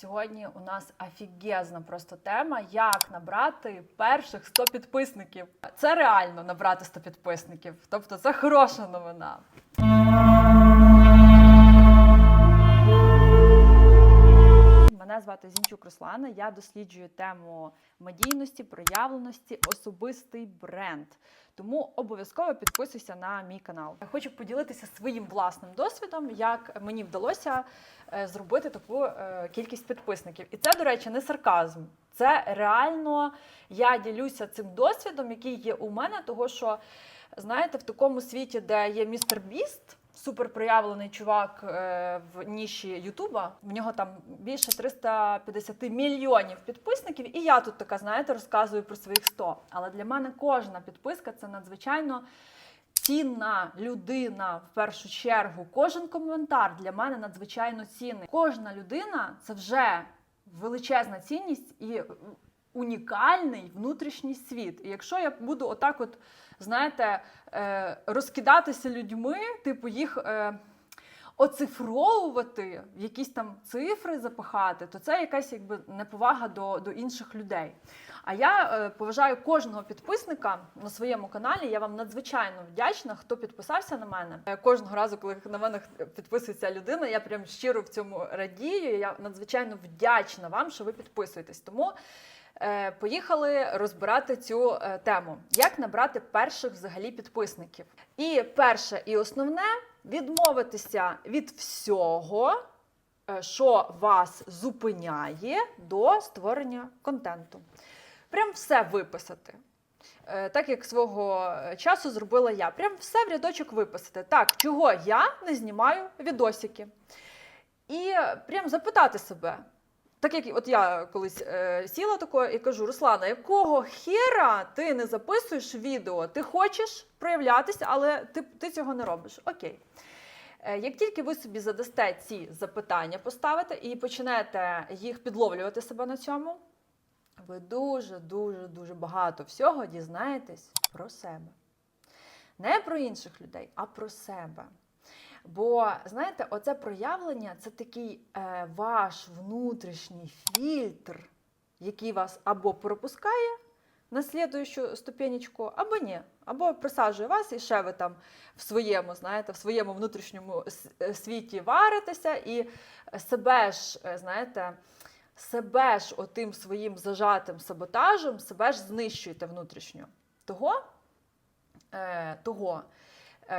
Сьогодні у нас офігезна просто тема, як набрати перших 100 підписників. Це реально набрати 100 підписників. Тобто це хороша новина. Мене звати Зінчук Руслана. Я досліджую тему медійності, проявленості, особистий бренд. Тому обов'язково підписуйся на мій канал. Я хочу поділитися своїм власним досвідом, як мені вдалося е, зробити таку е, кількість підписників. І це, до речі, не сарказм. Це реально я ділюся цим досвідом, який є у мене, того що знаєте, в такому світі, де є містер Біст. Супер проявлений чувак е, в ніші Ютуба. В нього там більше 350 мільйонів підписників. І я тут така, знаєте, розказую про своїх 100. Але для мене кожна підписка це надзвичайно цінна людина в першу чергу. Кожен коментар для мене надзвичайно цінний. Кожна людина це вже величезна цінність і унікальний внутрішній світ. І якщо я буду отак, от знаєте, е, розкидатися людьми, типу їх. Е, Оцифровувати, якісь там цифри запихати, то це якась якби неповага до, до інших людей. А я е, поважаю кожного підписника на своєму каналі. Я вам надзвичайно вдячна, хто підписався на мене. Е, Кожного разу, коли на мене підписується людина, я прям щиро в цьому радію. Я надзвичайно вдячна вам, що ви підписуєтесь. Тому поїхали розбирати цю е, тему. Як набрати перших взагалі підписників? І перше і основне відмовитися від всього, е, що вас зупиняє до створення контенту. Прям все виписати. Е, Так як свого часу зробила я. Прям все в рядочок виписати. Так, чого я не знімаю відосики. І прям запитати себе. Так як от я колись е, сіла тако і кажу: Руслана, якого хера ти не записуєш відео? Ти хочеш проявлятися, але ти, ти цього не робиш. Окей. Е, Як тільки ви собі задасте ці запитання, поставите і почнете їх підловлювати себе на цьому, ви дуже, дуже, дуже багато всього дізнаєтесь про себе. Не про інших людей, а про себе. Бо, знаєте, оце проявлення це такий е, ваш внутрішній фільтр, який вас або пропускає на слідуючу ступенечку, або ні. Або присаджує вас, і ще ви там в своєму, знаєте, в своєму внутрішньому е, світі варитеся, і себе ж, е, знаєте, себе ж отим своїм зажатим саботажем, себе ж знищуєте внутрішньо. Того, е, того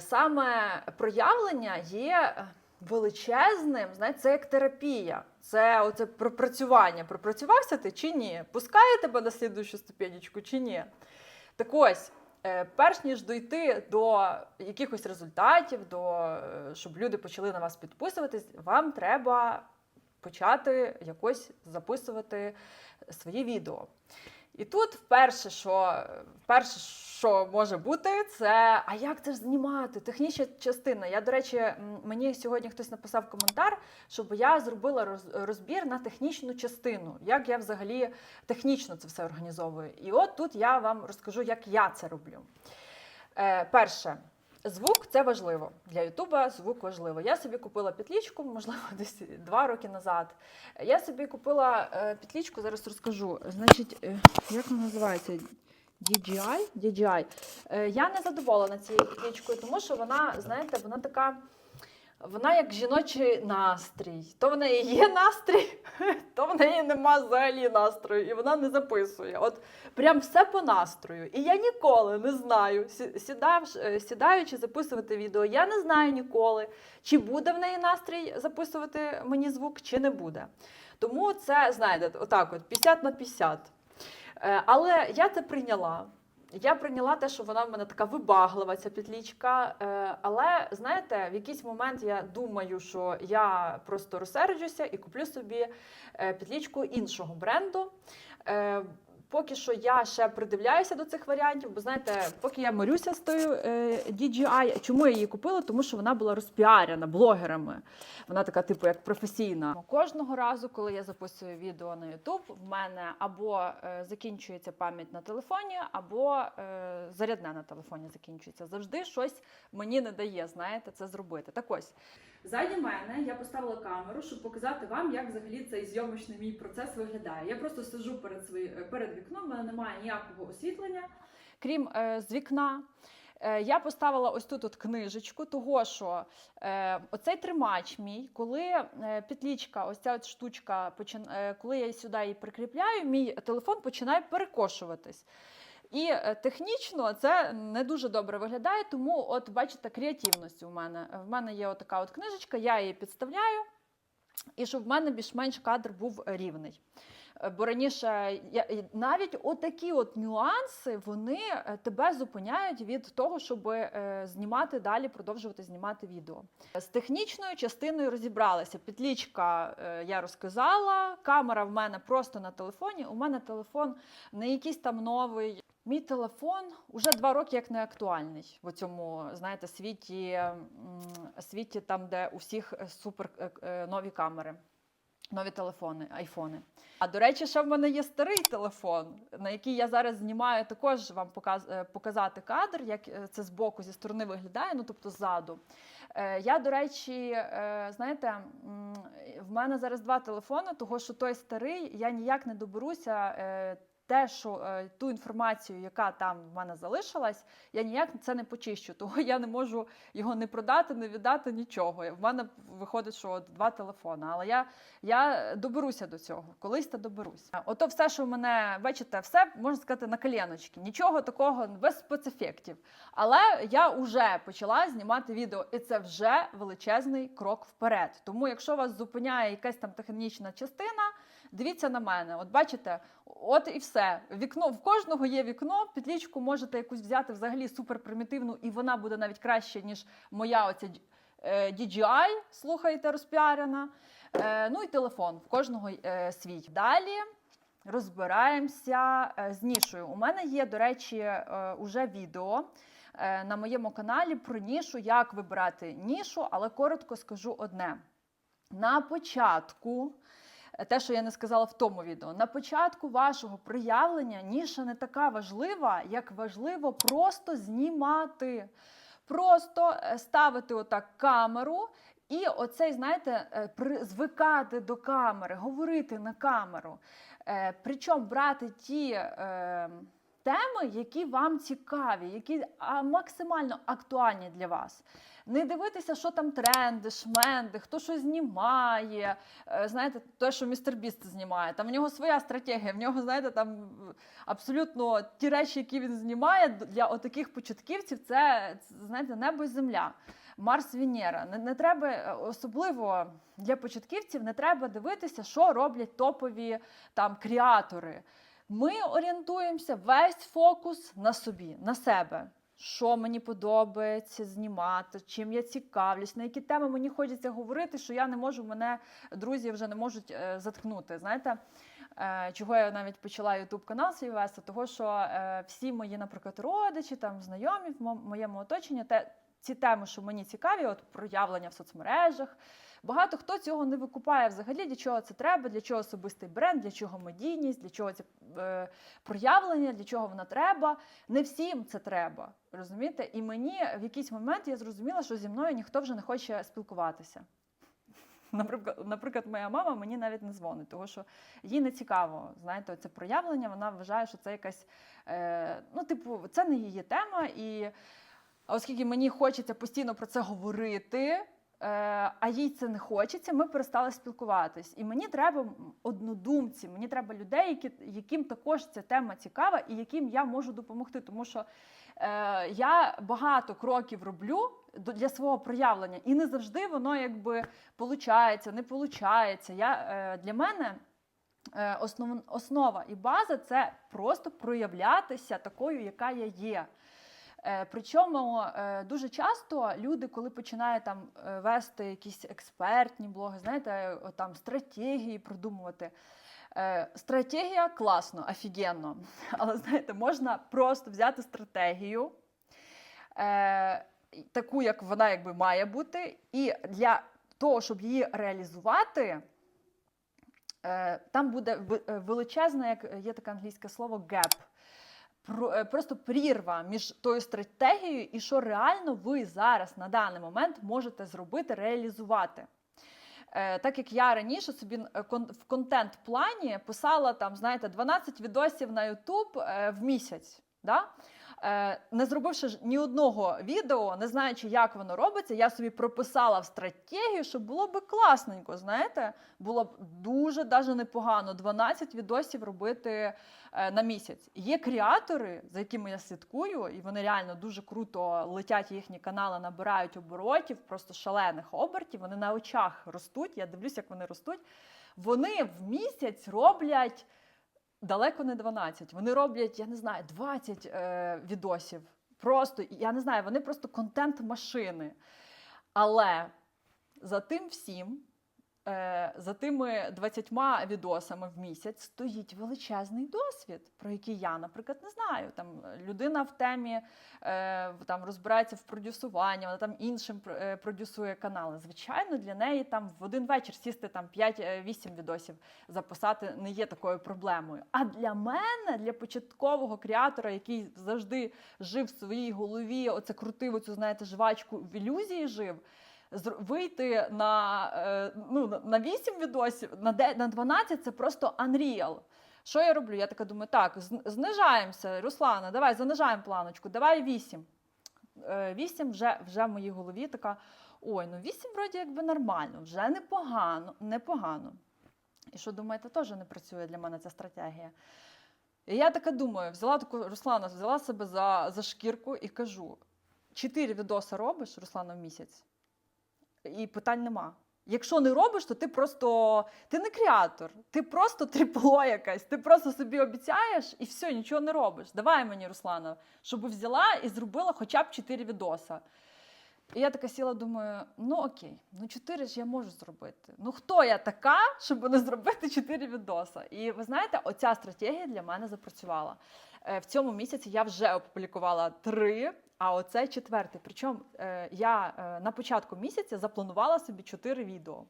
саме проявлення є е, величезним, знаєте, це як терапія. Це оце пропрацювання. Пропрацювався ти чи ні? Пускає тебе на слідуючу ступенечку чи ні? Так ось, е, перш ніж дойти до якихось результатів, до, е, щоб люди почали на вас підписуватись, вам треба почати якось записувати свої відео. І тут вперше, що, вперше, що може бути, це а як це ж знімати? Технічна частина. Я, до речі, мені сьогодні хтось написав коментар, щоб я зробила розбір на технічну частину, як я взагалі технічно це все організовую. І от тут я вам розкажу, як я це роблю. Е, перше. Звук це важливо для Ютуба. Звук важливо. Я собі купила петлічку, можливо, десь два роки назад. Я собі купила підлічку. петлічку, зараз розкажу. Значить, е, як вона називається? DJI? DJI. Е, я не задоволена цією петлічкою, тому що вона, знаєте, вона така. Вона як жіночий настрій. То в неї є настрій, то в неї нема взагалі настрою, і вона не записує. От прям все по настрою. І я ніколи не знаю, сі- сідав, е, сідаючи записувати відео, я не знаю ніколи, чи буде в неї настрій записувати мені звук, чи не буде. Тому це, знаєте, отак от 50 на 50. Е, Але я це прийняла. Я прийняла те, що вона в мене така вибаглива, ця петлічка. Е, Але знаєте, в якийсь момент я думаю, що я просто розсерджуся і куплю собі підлічку іншого бренду. Поки що я ще придивляюся до цих варіантів, бо знаєте, поки я мирюся з тою е, DJI, чому я її купила? Тому що вона була розпіарена блогерами. Вона така, типу, як професійна. Кожного разу, коли я записую відео на YouTube, в мене або е, закінчується пам'ять на телефоні, або е, зарядне на телефоні закінчується. Завжди щось мені не дає, знаєте, це зробити. Так ось. Ззаді мене я поставила камеру, щоб показати вам, як взагалі цей зйомочний мій процес виглядає. Я просто сиджу перед свої, перед вікном, в мене немає ніякого освітлення, крім е, з вікна. Е, Я поставила ось тут от книжечку, того що е, оцей тримач мій, коли е, петлічка, ось ця от штучка, почин, е, коли я сюди її прикріпляю, мій телефон починає перекошуватись. І е, технічно це не дуже добре виглядає, тому от бачите, креативність у мене. В мене є отака от книжечка, я її підставляю, і щоб в мене більш-менш кадр був рівний. Бо раніше я, навіть отакі от нюанси вони е, тебе зупиняють від того, щоб е, знімати далі, продовжувати знімати відео. З технічною частиною розібралася. Петлічка е, я розказала. Камера в мене просто на телефоні. У мене телефон не якийсь там новий. Мій телефон уже два роки як не актуальний в цьому знаєте світі, світі там, де у всіх е, супер е, е, нові камери. Нові телефони, айфони. А до речі, ще в мене є старий телефон, на який я зараз знімаю також вам показ, показати кадр, як це збоку зі сторони виглядає, ну тобто ззаду. Я, до речі, знаєте, в мене зараз два телефони, того що той старий, я ніяк не доберуся. Те, що е, ту інформацію, яка там в мене залишилась, я ніяк це не почищу. Того я не можу його не продати, не віддати нічого. В мене виходить, що два телефони. Але я я доберуся до цього, колись та доберусь. Ото все, що в мене, бачите, все можна сказати на коленочки. Нічого такого без спецефектів. Але я вже почала знімати відео, і це вже величезний крок вперед. Тому, якщо вас зупиняє якась там технічна частина, дивіться на мене. От бачите, от і все. Вікно в кожного є вікно. Підлічку можете якусь взяти взагалі суперпримітивну, і вона буде навіть краще, ніж моя оця е, DJI, слухайте, розпіарена. Е, Ну і телефон в кожного е, свій. Далі розбираємося е, з нішою. У мене є, до речі, е, уже відео е, на моєму каналі про нішу, як вибирати нішу, але коротко скажу одне. На початку. Те, що я не сказала в тому відео, на початку вашого проявлення ніша не така важлива, як важливо просто знімати. Просто е, ставити отак камеру і оцей, знаєте, е, звикати до камери, говорити на камеру. Е, Причому брати ті теми, які вам цікаві, які максимально актуальні для вас. Не дивитися, що там тренди, шменди, хто що знімає. Е, Знаєте, те, що містер Біст знімає. Там в нього своя стратегія, в нього, знаєте, там абсолютно ті речі, які він знімає для отаких початківців, це, це, знаєте, небо і земля. Марс Венера. Не, не треба е, особливо для початківців, не треба дивитися, що роблять топові там креатори. Ми орієнтуємося весь фокус на собі, на себе. Що мені подобається знімати, чим я цікавлюсь, на які теми мені хочеться говорити, що я не можу, мене друзі вже не можуть е, заткнути. Знаєте, е, чого я навіть почала Ютуб канал свій вести, того що е, всі мої, наприклад, родичі, там знайомі в мо- моєму оточенні, те, ці теми, що мені цікаві, от проявлення в соцмережах. Багато хто цього не викупає взагалі, для чого це треба, для чого особистий бренд, для чого медійність, для чого це е, проявлення, для чого воно треба. Не всім це треба, розумієте? І мені в якийсь момент я зрозуміла, що зі мною ніхто вже не хоче спілкуватися. Наприклад, наприклад, моя мама мені навіть не дзвонить, тому що їй не цікаво, знаєте, це проявлення. Вона вважає, що це якась, е, ну, типу, це не її тема. І оскільки мені хочеться постійно про це говорити, а їй це не хочеться, ми перестали спілкуватись. І мені треба однодумці, мені треба людей, які, яким також ця тема цікава і яким я можу допомогти. Тому що е, я багато кроків роблю для свого проявлення, і не завжди воно якби получається, не получається. Я, е, для мене е, основ, основа і база це просто проявлятися такою, яка я є. Е, Причому е, дуже часто люди, коли починають там е, вести якісь експертні блоги, знаєте, там стратегії продумувати. Стратегія класно, офігенно. Але знаєте, можна просто взяти стратегію, таку, як вона якби має бути, і для того, щоб її реалізувати, там буде величезне, як є таке англійське слово gap. Е, просто прірва між тою стратегією і що реально ви зараз на даний момент можете зробити, реалізувати. Е, Так як я раніше собі е, в контент-плані писала там, знаєте, 12 відосів на YouTube в місяць. Да? Е, Не зробивши ні одного відео, не знаючи, як воно робиться, я собі прописала в стратегію, що було би класненько, знаєте, було б дуже даже непогано 12 відосів робити е, на місяць. Є креатори, за якими я слідкую, і вони реально дуже круто летять їхні канали, набирають оборотів, просто шалених обертів. Вони на очах ростуть. Я дивлюсь, як вони ростуть. Вони в місяць роблять далеко не 12. Вони роблять, я не знаю, 20 е, відосів. Просто, я не знаю, вони просто контент-машини. Але за тим всім, е, за тими 20 відосами в місяць стоїть величезний досвід, про який я, наприклад, не знаю. Там людина в темі е, там розбирається в продюсуванні, вона там іншим е, продюсує канали. Звичайно, для неї там в один вечір сісти там 5-8 відосів записати не є такою проблемою. А для мене, для початкового креатора, який завжди жив в своїй голові, оце крутив оцю, знаєте, жвачку в ілюзії жив. Вийти на, е, ну, на- на 8 відосів, на, де- 12 це просто unreal. Що я роблю? Я така думаю, так, знижаємося, Руслана, давай занижаємо планочку, давай 8. 8 вже, вже в моїй голові така: ой, ну 8 вроді якби нормально, вже непогано, непогано. І що думаєте, теж не працює для мене ця стратегія. І я така думаю, взяла таку Руслана, взяла себе за, за шкірку і кажу: 4 відоси робиш, Руслана, в місяць, і питань нема. Якщо не робиш, то ти просто ти не креатор, ти просто тріпло якась, ти просто собі обіцяєш і все, нічого не робиш. Давай мені, Руслана, щоб взяла і зробила хоча б 4 відоса. І я така сіла, думаю: ну окей, ну 4 ж я можу зробити. Ну хто я така, щоб не зробити 4 відоса? І ви знаєте, оця стратегія для мене запрацювала. Е, В цьому місяці я вже опублікувала три, а оце четвертий. Причому е, я е, на початку місяця запланувала собі чотири відео.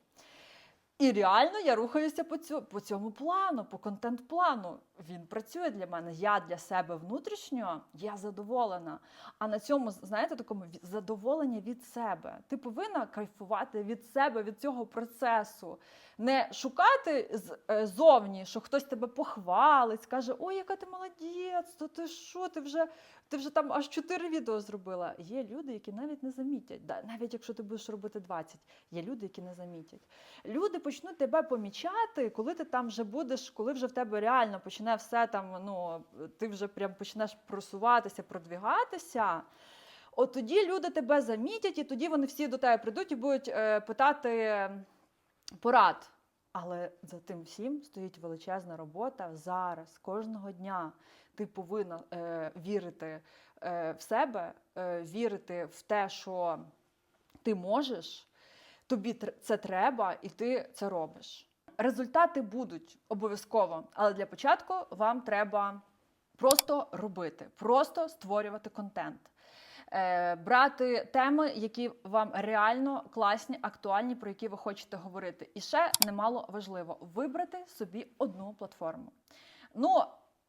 І реально я рухаюся по, цю, по цьому плану, по контент-плану. Він працює для мене. Я для себе внутрішньо, я задоволена. А на цьому, знаєте, такому задоволення від себе. Ти повинна кайфувати від себе, від цього процесу. Не шукати з- е, що хтось тебе похвалить, скаже: Ой, яка ти молодець, то ти що, ти вже, ти вже там аж 4 відео зробила. Є люди, які навіть не замітять. Навіть якщо ти будеш робити 20, є люди, які не замітять. Люди почнуть тебе помічати, коли ти там вже будеш, коли вже в тебе реально почне все там, ну ти вже прям почнеш просуватися, продвігатися. От тоді люди тебе замітять, і тоді вони всі до тебе прийдуть і будуть е, питати порад. Але за тим всім стоїть величезна робота зараз, кожного дня. Ти повинна е, вірити е, в себе, е, вірити в те, що ти можеш, тобі це треба, і ти це робиш. Результати будуть обов'язково, але для початку вам треба просто робити, просто створювати контент. Е, брати теми, які вам реально класні, актуальні, про які ви хочете говорити. І ще немало важливо вибрати собі одну платформу. Ну,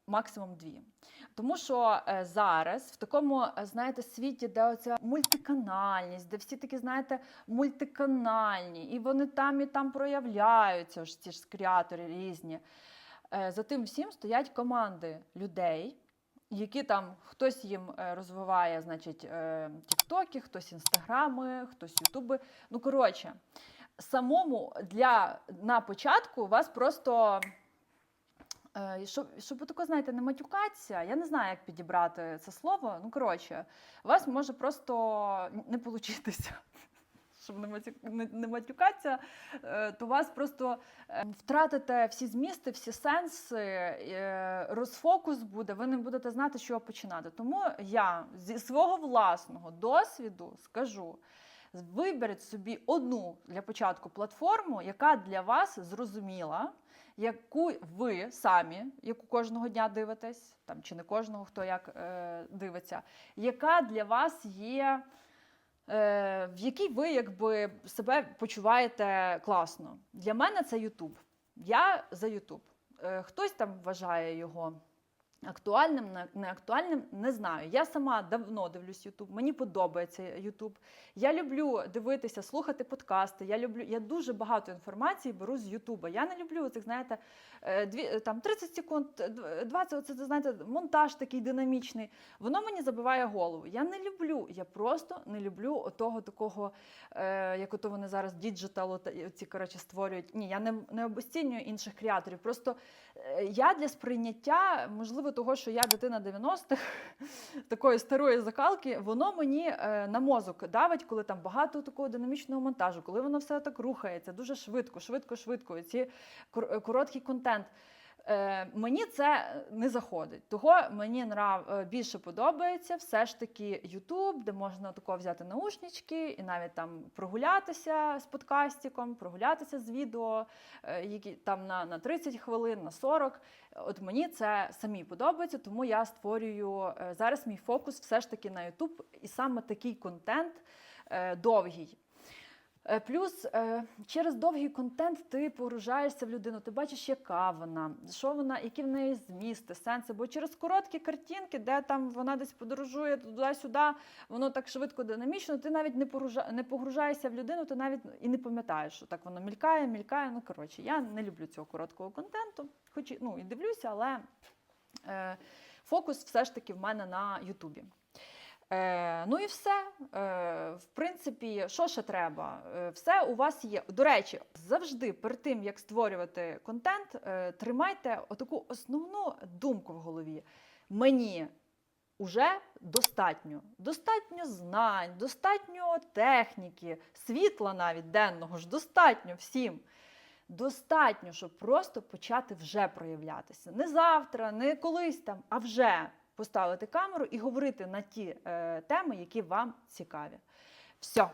максимум дві. Тому що е, зараз в такому, е, знаєте, світі, де оця мультиканальність, де всі такі, знаєте, мультиканальні, і вони там і там проявляються, ж ці ж креатори різні. Е, За тим всім стоять команди людей, які там хтось їм розвиває, значить, тіктоки, хтось інстаграми, хтось ютуби. Ну, коротше, самому для на початку вас просто. Е, Щоб, щоб тако, знаєте, не матюкатися, я не знаю, як підібрати це слово. Ну, коротше, у вас може просто не получитися. Щоб не, матю, не, не матюкатися, е, то вас просто е, втратите всі змісти, всі сенси, розфокус буде, ви не будете знати, з чого починати. Тому я зі свого власного досвіду скажу: виберіть собі одну для початку платформу, яка для вас зрозуміла, яку ви самі, яку кожного дня дивитесь, там чи не кожного, хто як е, дивиться, яка для вас є. е, В якій ви якби себе почуваєте класно. Для мене це Ютуб. Я за Ютуб. Е, Хтось там вважає його Актуальним, не- актуальним не знаю. Я сама давно дивлюсь Ютуб. Мені подобається Ютуб. Я люблю дивитися, слухати подкасти. Я люблю, я дуже багато інформації беру з Ютуба. Я не люблю цих, знаєте, е, дві, е, там 30 секунд, е, 20, це, знаєте, монтаж такий динамічний. Воно мені забиває голову. Я не люблю. Я просто не люблю отого такого, е, як ото вони зараз діджитал, ці коротше створюють. Ні, я не, не обесцінюю інших креаторів. Просто е, я для сприйняття, можливо, того, що я дитина 90-х, такої старої закалки, воно мені е, на мозок давить, коли там багато такого динамічного монтажу, коли воно все так рухається, дуже швидко, швидко, швидко. Ці е, короткий контент. Е, мені це не заходить. Того мені нрав е, більше подобається все ж таки Ютуб, де можна тако взяти наушнички і навіть там прогулятися з подкастиком, прогулятися з відео, е, які там на, на 30 хвилин, на 40. От мені це самі подобається, тому я створюю е, зараз мій фокус все ж таки на Ютуб, і саме такий контент довгий. Е, Плюс е, через довгий контент ти погружаєшся в людину, ти бачиш, яка вона, що вона, які в неї змісти, сенси. Бо через короткі картинки, де там вона десь подорожує туди-сюди, воно так швидко динамічно, ти навіть не не погружаєшся в людину, ти навіть і не пам'ятаєш, що так воно мількає, мількає. Ну коротше, я не люблю цього короткого контенту, хоч і- ну, і дивлюся, але е, фокус все ж таки в мене на Ютубі. Е, ну і все. Е, в принципі, що ще треба? Е, все у вас є. До речі, завжди перед тим, як створювати контент, е, тримайте отаку основну думку в голові. Мені уже достатньо. Достатньо знань, достатньо техніки, світла навіть денного ж достатньо всім. Достатньо, щоб просто почати вже проявлятися. Не завтра, не колись там, а вже поставити камеру і говорити на ті е, теми, які вам цікаві. Все.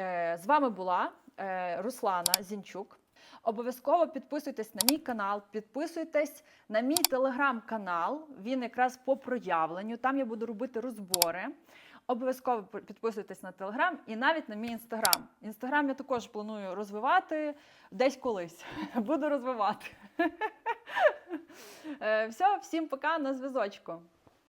Е, з вами була е, Руслана Зінчук. Обов'язково підписуйтесь на мій канал, підписуйтесь на мій телеграм-канал. Він якраз по проявленню. Там я буду робити розбори. Обов'язково підписуйтесь на телеграм і навіть на мій інстаграм. Інстаграм я також планую розвивати десь колись. Буду розвивати. Е, Все, всім пока на зв'язочку.